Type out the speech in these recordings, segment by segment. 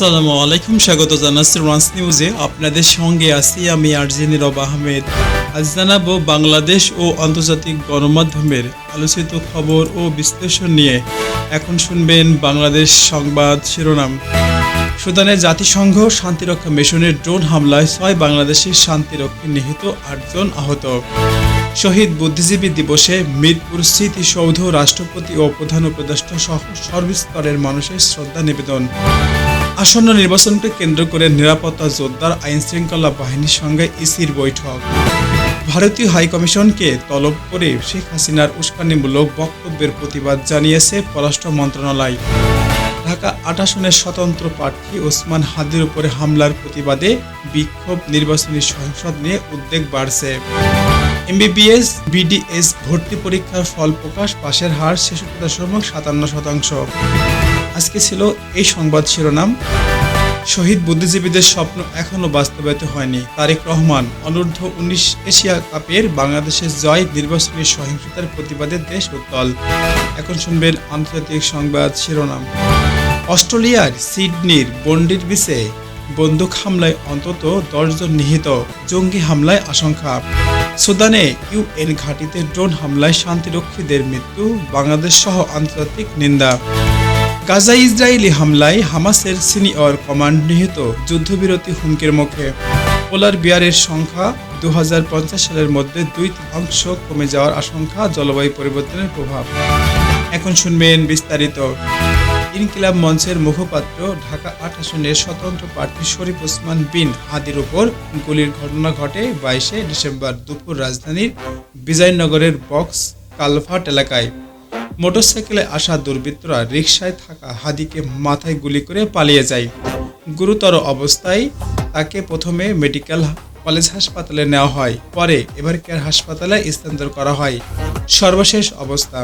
আসসালামু আলাইকুম, স্বাগত জানাচ্ছি রান্স নিউজে আপনাদের সঙ্গে আছি আমি আরজি নীরব আহমেদ। আজ জানাব বাংলাদেশ ও আন্তর্জাতিক গণমাধ্যমের আলোচিত খবর ও বিশ্লেষণ নিয়ে। এখন শুনবেন বাংলাদেশ সংবাদ শিরোনাম। সুদানের জাতিসংঘ শান্তিরক্ষা মিশনের ড্রোন হামলায় ছয় বাংলাদেশের শান্তিরক্ষী নিহত আটজন আহত। শহীদ বুদ্ধিজীবী দিবসে মিরপুর স্মৃতিসৌধ রাষ্ট্রপতি ও প্রধান উপদেষ্টা সহ সর্বস্তরের মানুষের শ্রদ্ধা নিবেদন। আসন্ন নির্বাচনকে কেন্দ্র করে নিরাপত্তা জোরদার আইন শৃঙ্খলা বাহিনীর সঙ্গে ইসির বৈঠক। ভারতীয় হাইকমিশনকে তলব করে শেখ হাসিনার উস্কানিমূলক বক্তব্যের প্রতিবাদ জানিয়েছে পররাষ্ট্র মন্ত্রণালয়। ঢাকা আট আসনের স্বতন্ত্র প্রার্থী ওসমান হাদির উপরে হামলার প্রতিবাদে বিক্ষোভ নির্বাচনী সংসদ নিয়ে উদ্বেগ বাড়ছে। এমবিবিএস, বিডিএস ভর্তি পরীক্ষার ফল প্রকাশ, পাশের হার ছেষট্টি দশমিক সাতান্ন শতাংশ। আজকে ছিল এই সংবাদ শিরোনাম। শহীদ বুদ্ধিজীবীদের স্বপ্ন এখনও বাস্তবায়িত হয়নি। তারেক রহমান, অনূর্ধ্ব উনিশ এশিয়া কাপের বাংলাদেশের জয় নির্বাচনী সহিংসতার প্রতিবাদে দেশ উত্তল। এখন শুনবেন আন্তর্জাতিক সংবাদ শিরোনাম। অস্ট্রেলিয়ার সিডনির বন্ডির বিচে বন্দুক হামলায় অন্তত দশজন নিহত, জঙ্গি হামলায় আশঙ্কা। সুদানে ইউএন ঘাঁটিতে ড্রোন হামলায় শান্তিরক্ষীদের মৃত্যু বাংলাদেশ সহ আন্তর্জাতিক নিন্দা। গাজা ইসরায়েলি হামলায় হামাসের সিনিয়র কমান্ড নিহত যুদ্ধবিরতি হুমকির মুখে। পোলার বিয়ারের সংখ্যা দু হাজার পঞ্চাশ সালের মধ্যে দুই অংশ কমে যাওয়ার আশঙ্কা জলবায়ু পরিবর্তনের প্রভাব। এখন শুনবেন বিস্তারিত। ইনকিলাব মঞ্চের মুখপাত্র ঢাকা আট আসনের স্বতন্ত্র প্রার্থী শরীফ ওসমান বিন হাদির উপর গুলির ঘটনা ঘটে বাইশে ডিসেম্বর দুপুর রাজধানীর বিজয়নগরের বক্স কালভার্ট এলাকায়। মোটরসাইকেলে আসা দুর্বৃত্তরা রিকশায় থাকা হাদিকে মাথায় গুলি করে পালিয়ে যায়। গুরুতর অবস্থায় তাকে প্রথমে মেডিকেল কলেজ হাসপাতালে নেওয়া হয়, পরে এবার কেয়ার হাসপাতালে স্থানান্তর করা হয়। সর্বশেষ অবস্থা,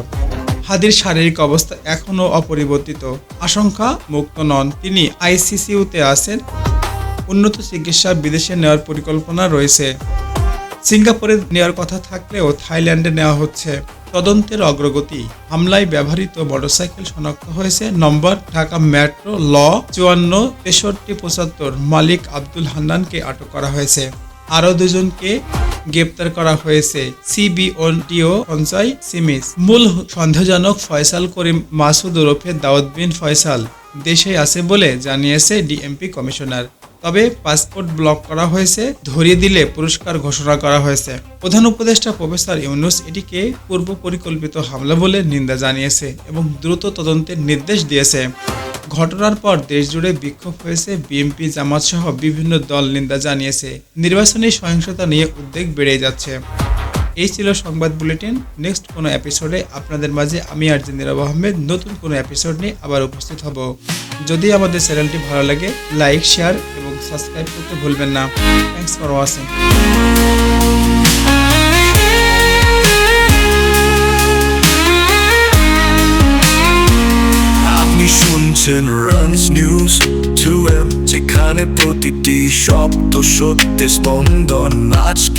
হাদির শারীরিক অবস্থা এখনও অপরিবর্তিত। আশঙ্কা মুক্ত নন। তিনি আইসিসিউতে আছেন। উন্নত চিকিৎসা বিদেশে নেওয়ার পরিকল্পনা রয়েছে। সিঙ্গাপুরে নেওয়ার কথা থাকলেও থাইল্যান্ডে নেওয়া হচ্ছে। তদন্তের অগ্রগতি। হামলায় ব্যবহৃত মোটরসাইকেল শনাক্ত হয়েছে নম্বর, ঢাকা মেট্রো, ল চুয়ান্ন, তেষট্টি, পঁচাত্তর। মালিক আব্দুল হান্নানকে আটক করা হয়েছে। আরও দুজনকে গ্রেপ্তার করা হয়েছে। সিবিওটিও সঞ্চয় সিমিস। মূল সন্দেহজনক ফয়সাল করিম মাসুদ ওরফে দাউদ বিন ফয়সাল দেশে আছে বলে জানিয়েছে ডিএমপি কমিশনার। তবে পাসপোর্ট ব্লক করা হয়েছে, ধরিয়ে দিলে পুরস্কার ঘোষণা করা হয়েছে। প্রধান উপদেষ্টা প্রফেসর ইউনুস এটিকে পূর্ব পরিকল্পিত হামলা বলে নিন্দা জানিয়েছে এবং দ্রুত তদন্তের নির্দেশ দিয়েছে। ঘটনার পর দেশজুড়ে বিক্ষোভ হয়েছে, বিএনপি জামাত সহ বিভিন্ন দল নিন্দা জানিয়েছে। নির্বাচনী সহিংসতা নিয়ে উদ্বেগ বেড়ে যাচ্ছে। এই ছিল সংবাদ বুলেটিন। নেক্সট কোনো এপিসোডে আপনাদের মাঝে আমি আর জিন্দিরাব আহমেদ নতুন কোনো এপিসোড নিয়ে আবার উপস্থিত হব। যদি আমাদের চ্যানেলটি ভালো লাগে লাইক শেয়ার এবং সাবস্ক্রাইব করতে ভুলবেন না। থ্যাংকস ফর ওয়াচিং শুনছেন রানস নিউজ টু এম যেখানে প্রতিটি শব্দ সত্যি স্পন্দন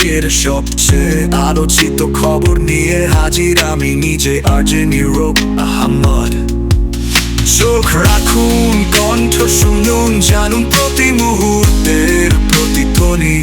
আজকের সবচেয়ে আলোচিত খবর নিয়ে হাজির আমি নিজে আজে নিরব আহমদ চোখ রাখুন, কণ্ঠ শুনুন, জানুন প্রতি মুহূর্তের প্রতিধ্বনি